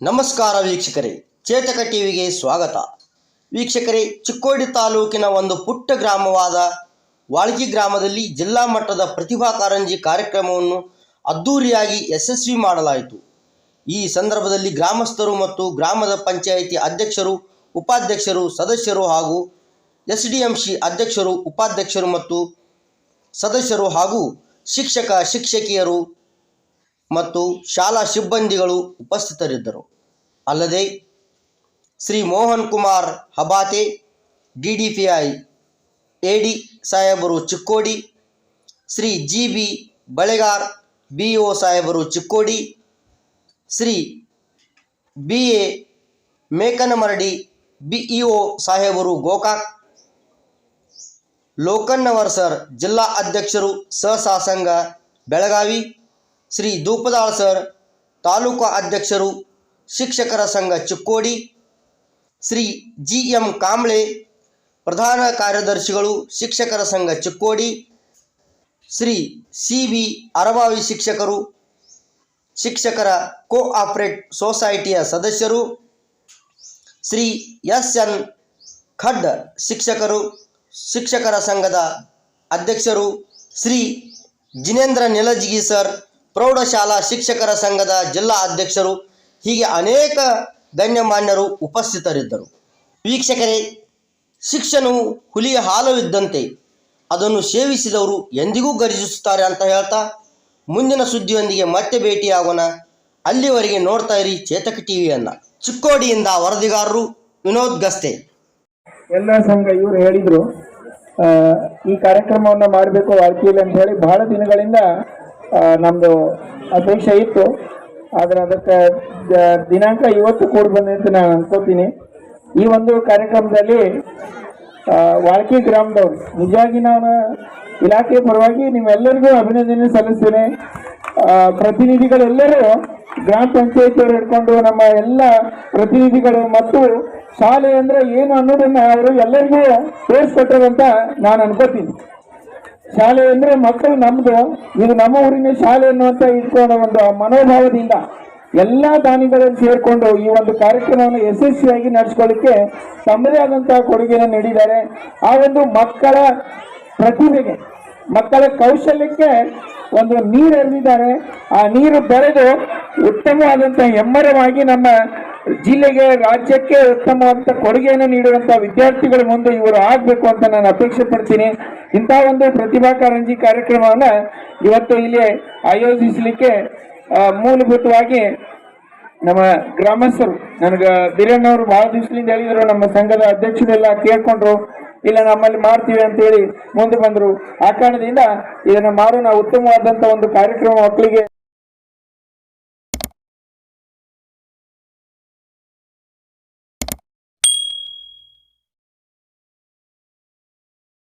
ನಮಸ್ಕಾರ ವೀಕ್ಷಕರೇ, ಚೇತಕ ಟಿವಿಗೆ ಸ್ವಾಗತ. ವೀಕ್ಷಕರೇ, ಚಿಕ್ಕೋಡಿ ತಾಲೂಕಿನ ಒಂದು ಪುಟ್ಟ ಗ್ರಾಮವಾದ ವಾಳ್ಗಿ ಗ್ರಾಮದಲ್ಲಿ ಜಿಲ್ಲಾ ಮಟ್ಟದ ಪ್ರತಿಭಾ ಕಾರಂಜಿ ಕಾರ್ಯಕ್ರಮವನ್ನು ಅದ್ದೂರಿಯಾಗಿ ಯಶಸ್ವಿ ಮಾಡಲಾಯಿತು. ಈ ಸಂದರ್ಭದಲ್ಲಿ ಗ್ರಾಮಸ್ಥರು ಮತ್ತು ಗ್ರಾಮದ ಪಂಚಾಯಿತಿ ಅಧ್ಯಕ್ಷರು, ಉಪಾಧ್ಯಕ್ಷರು, ಸದಸ್ಯರು ಹಾಗೂ ಎಸ್ ಡಿ ಎಂ ಸಿ ಅಧ್ಯಕ್ಷರು, ಉಪಾಧ್ಯಕ್ಷರು ಮತ್ತು ಸದಸ್ಯರು ಹಾಗೂ ಶಿಕ್ಷಕ, ಶಿಕ್ಷಕಿಯರು ಮತ್ತು ಶಾಲಾ ಸಿಬ್ಬಂದಿಗಳು ಉಪಸ್ಥಿತರಿದ್ದರು. ಅಲ್ಲದೆ Shri Mohan Kumar Habate D D P A D ಸಾಹೇಬರು Chikkodi, Shri G B Balegar B O ಸಾಹೇಬರು Chikkodi, Shri B A Mekanamaradi B E O ಸಾಹೇಬರು ಗೋಕಾಕ್, ಲೋಕನ್ನವರ್ ಸರ್ ಜಿಲ್ಲಾ ಅಧ್ಯಕ್ಷರು ಸಹಸಾಸಂಗ ಬೆಳಗಾವಿ ಶ್ರೀ ಧೂಪದಾಳ್ ಸರ್, ತಾಲೂಕು ಅಧ್ಯಕ್ಷರು, ಶಿಕ್ಷಕರ ಸಂಘ ಚಿಕ್ಕೋಡಿ, ಶ್ರೀ ಜಿ ಎಂ ಕಾಂಬ್ಳೆ, ಪ್ರಧಾನ ಕಾರ್ಯದರ್ಶಿಗಳು, ಶಿಕ್ಷಕರ ಸಂಘ ಚಿಕ್ಕೋಡಿ, ಶ್ರೀ ಸಿ ಬಿ ಅರಬಾವಿ ಶಿಕ್ಷಕರು, ಶಿಕ್ಷಕರ ಕೋಆಪರೇಟ್ ಸೊಸೈಟಿಯ ಸದಸ್ಯರು, ಶ್ರೀ ಎಸ್ ಎನ್ ಖಡ್ ಶಿಕ್ಷಕರು, ಶಿಕ್ಷಕರ ಸಂಘದ ಅಧ್ಯಕ್ಷರು, ಶ್ರೀ ಜಿನೇಂದ್ರ ನಿಲಜಿಗಿ ಸರ್ ಪ್ರೌಢಶಾಲಾ ಶಿಕ್ಷಕರ ಸಂಘದ ಜಿಲ್ಲಾ ಅಧ್ಯಕ್ಷರು, ಹೀಗೆ ಅನೇಕ ಗಣ್ಯಮಾನ್ಯರು ಉಪಸ್ಥಿತರಿದ್ದರು. ವೀಕ್ಷಕರೇ, ಶಿಕ್ಷಣವು ಹುಲಿಯ ಹಾಲು ಇದ್ದಂತೆ ಅದನ್ನು ಸೇವಿಸಿದವರು ಎಂದಿಗೂ ಗರ್ಜಿಸುತ್ತಾರೆ ಅಂತ ಹೇಳ್ತಾ, ಮುಂದಿನ ಸುದ್ದಿಯೊಂದಿಗೆ ಮತ್ತೆ ಭೇಟಿಯಾಗೋಣ. ಅಲ್ಲಿವರೆಗೆ ನೋಡ್ತಾ ಇರಿ ಚೇತಕ ಟಿವಿಯನ್ನ. ಚಿಕ್ಕೋಡಿಯಿಂದ ವರದಿಗಾರರು ವಿನೋದ್ ಗಸ್ತೆ. ಎಲ್ಲ ಸಂಘ ಇವರು ಹೇಳಿದ್ರು ಈ ಕಾರ್ಯಕ್ರಮವನ್ನ ಮಾಡಬೇಕು ವಾರ್ಕಿಯಲ್ಲಿ ಅಂತ ಹೇಳಿ ಬಹಳ ದಿನಗಳಿಂದ ಆ, ನಮ್ದು ಅಪೇಕ್ಷೆ ಇತ್ತು. ಆದ್ರೆ ಅದಕ್ಕೆ ದಿನಾಂಕ ಇವತ್ತು ಕೂಡ ಬಂದೆ ಅಂತ ನಾನು ಅನ್ಕೋತೀನಿ. ಈ ಒಂದು ಕಾರ್ಯಕ್ರಮದಲ್ಲಿ ವಾಳ್ಕಿ ಗ್ರಾಮದವ್ರು ನಿಜವಾಗಿ ನಾನು ಇಲಾಖೆ ಪರವಾಗಿ ನಿಮ್ಮೆಲ್ಲರಿಗೂ ಅಭಿನಂದನೆ ಸಲ್ಲಿಸ್ತೇನೆ. ಪ್ರತಿನಿಧಿಗಳೆಲ್ಲರೂ ಗ್ರಾಮ ಪಂಚಾಯತಿಯವರು ಹಿಡ್ಕೊಂಡು ನಮ್ಮ ಎಲ್ಲ ಪ್ರತಿನಿಧಿಗಳು ಮತ್ತು ಶಾಲೆ ಅಂದರೆ ಏನು ಅನ್ನೋದನ್ನು ಅವರು ಎಲ್ಲರಿಗೂ ತೋರಿಸ್ಕೊಟ್ಟಾರಂತ ನಾನು ಅನ್ಕೋತೀನಿ. ಶಾಲೆ ಅಂದ್ರೆ ಮಕ್ಕಳು ನಮ್ದು. ಇದು ನಮ್ಮ ಊರಿನ ಶಾಲೆ ಅನ್ನುವಂತ ಇಟ್ಕೊಂಡ ಒಂದು ಮನೋಭಾವದಿಂದ ಎಲ್ಲಾ ದಾನಿಗಳನ್ನು ಸೇರ್ಕೊಂಡು ಈ ಒಂದು ಕಾರ್ಯಕ್ರಮವನ್ನು ಯಶಸ್ವಿಯಾಗಿ ನಡೆಸ್ಕೊಳ್ಳಿಕ್ಕೆ ತಮ್ಮದೇ ಆದಂತಹ ಕೊಡುಗೆಯನ್ನು ನೀಡಿದ್ದಾರೆ. ಆ ಒಂದು ಮಕ್ಕಳ ಪ್ರತಿಭೆಗೆ, ಮಕ್ಕಳ ಕೌಶಲ್ಯಕ್ಕೆ ಒಂದು ನೀರು ಎರೆದಿದ್ದಾರೆ ಆ ನೀರು ಬೆರೆದು ಉತ್ತಮವಾದಂತಹ ಹೆಮ್ಮರವಾಗಿ ನಮ್ಮ ಜಿಲ್ಲೆಗೆ, ರಾಜ್ಯಕ್ಕೆ ಉತ್ತಮವಾದಂಥ ಕೊಡುಗೆಯನ್ನು ನೀಡುವಂತಹ ವಿದ್ಯಾರ್ಥಿಗಳ ಮುಂದೆ ಇವರು ಆಗ್ಬೇಕು ಅಂತ ನಾನು ಅಪೇಕ್ಷೆ ಪಡ್ತೀನಿ. ಇಂತಹ ಒಂದು ಪ್ರತಿಭಾ ಕಾರಂಜಿ ಕಾರ್ಯಕ್ರಮವನ್ನ ಇವತ್ತು ಇಲ್ಲಿ ಆಯೋಜಿಸಲಿಕ್ಕೆ ಮೂಲಭೂತವಾಗಿ ನಮ್ಮ ಗ್ರಾಮಸ್ಥರು, ನನಗೆ ಬೀರಣ್ಣವರು ಬಹಳ ದಿವಸದಿಂದ ಹೇಳಿದ್ರು, ನಮ್ಮ ಸಂಘದ ಅಧ್ಯಕ್ಷರೆಲ್ಲ ಕೇಳ್ಕೊಂಡ್ರು, ಇಲ್ಲ ನಮ್ಮಲ್ಲಿ ಮಾಡ್ತೀವಿ ಅಂತ ಹೇಳಿ ಮುಂದೆ ಬಂದರು. ಆ ಕಾರಣದಿಂದ ಇದನ್ನು ಮಾಡೋಣ ಉತ್ತಮವಾದಂಥ ಒಂದು ಕಾರ್ಯಕ್ರಮ ಮಕ್ಕಳಿಗೆ